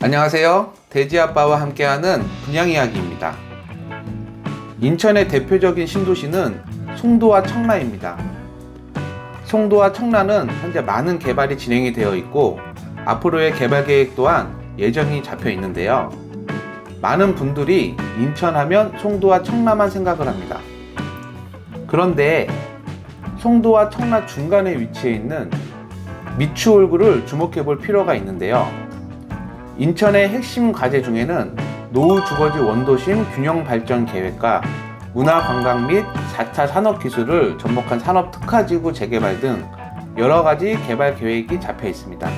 안녕하세요. 돼지아빠와 함께하는 분양 이야기입니다. 인천의 대표적인 신도시는 송도와 청라입니다. 송도와 청라는 현재 많은 개발이 진행이 되어 있고 앞으로의 개발 계획 또한 예정이 잡혀 있는데요. 많은 분들이 인천하면 송도와 청라만 생각을 합니다. 그런데 송도와 청라 중간에 위치해 있는 미추홀구를 주목해 볼 필요가 있는데요. 인천의 핵심 과제 중에는 노후 주거지 원도심 균형 발전 계획과 문화 관광 및 4차 산업 기술을 접목한 산업 특화지구 재개발 등 여러 가지 개발 계획이 잡혀 있습니다.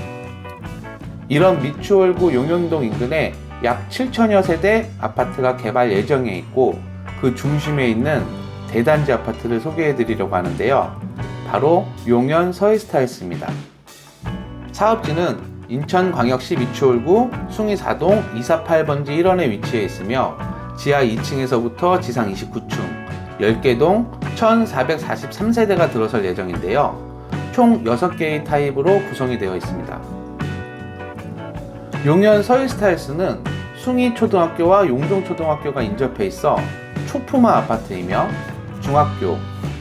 이런 미추홀구 용현동 인근에 약 7천여 세대 아파트가 개발 예정에 있고 그 중심에 있는 대단지 아파트를 소개해 드리려고 하는데요. 바로 용현 서이스타일스입니다. 사업지는 인천광역시 미추홀구 숭이4동 248번지 1원에 위치해 있으며 지하 2층에서부터 지상 29층 10개 동 1443세대가 들어설 예정인데요. 총 6개의 타입으로 구성이 되어 있습니다. 용현 서울스타일스는 숭이초등학교와 용종초등학교가 인접해 있어 초품화 아파트이며 중학교,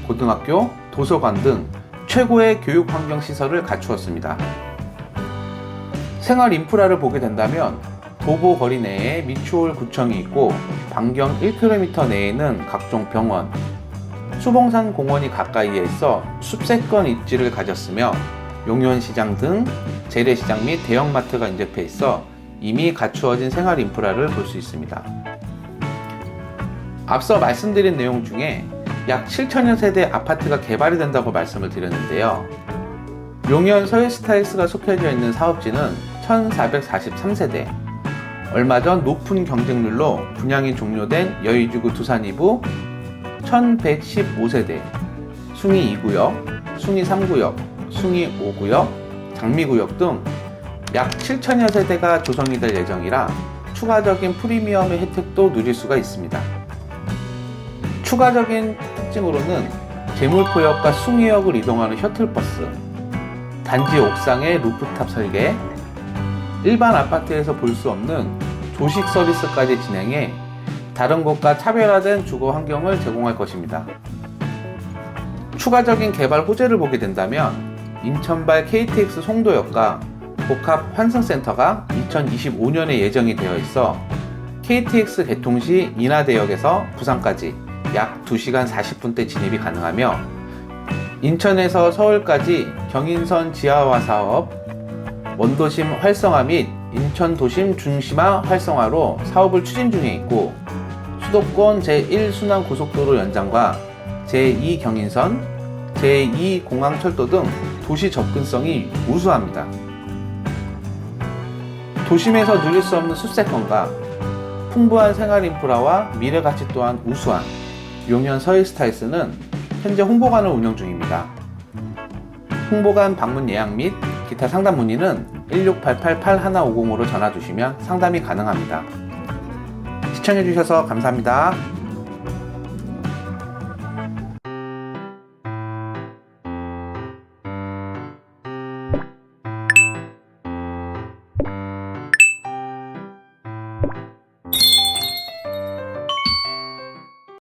고등학교, 도서관 등 최고의 교육 환경 시설을 갖추었습니다. 생활 인프라를 보게 된다면 도보 거리 내에 미추홀 구청이 있고 반경 1km 내에는 각종 병원, 수봉산 공원이 가까이에 있어 숲세권 입지를 가졌으며 용현시장 등 재래시장 및 대형마트가 인접해 있어 이미 갖추어진 생활 인프라를 볼 수 있습니다. 앞서 말씀드린 내용 중에 약 7천여 세대 아파트가 개발이 된다고 말씀을 드렸는데요. 용현 서해스타일스가 속해져 있는 사업지는 1443세대. 얼마 전 높은 경쟁률로 분양이 종료된 여의주구 두산 2부 1115세대, 숭이 2구역, 숭이 3구역, 숭이 5구역, 장미구역 등 약 7천여 세대가 조성이 될 예정이라 추가적인 프리미엄의 혜택도 누릴 수가 있습니다. 추가적인 특징으로는 제물포역과 숭이역을 이동하는 셔틀버스, 단지 옥상의 루프탑 설계, 일반 아파트에서 볼 수 없는 조식 서비스까지 진행해 다른 곳과 차별화된 주거 환경을 제공할 것입니다. 추가적인 개발 호재를 보게 된다면 인천발 KTX 송도역과 복합 환승센터가 2025년에 예정이 되어 있어 KTX 개통 시 인하대역에서 부산까지 약 2시간 40분대 진입이 가능하며 인천에서 서울까지 경인선 지하화 사업, 원도심 활성화 및 인천 도심 중심화 활성화로 사업을 추진 중에 있고 수도권 제1순환 고속도로 연장과 제2 경인선, 제2 공항철도 등 도시 접근성이 우수합니다. 도심에서 누릴 수 없는 숲세권과 풍부한 생활 인프라와 미래 가치 또한 우수한 용현 서일스타일스는 현재 홍보관을 운영 중입니다. 홍보관 방문 예약 및 기타 상담 문의는 1688-8150으로 전화 주시면 상담이 가능합니다. 시청해주셔서 감사합니다.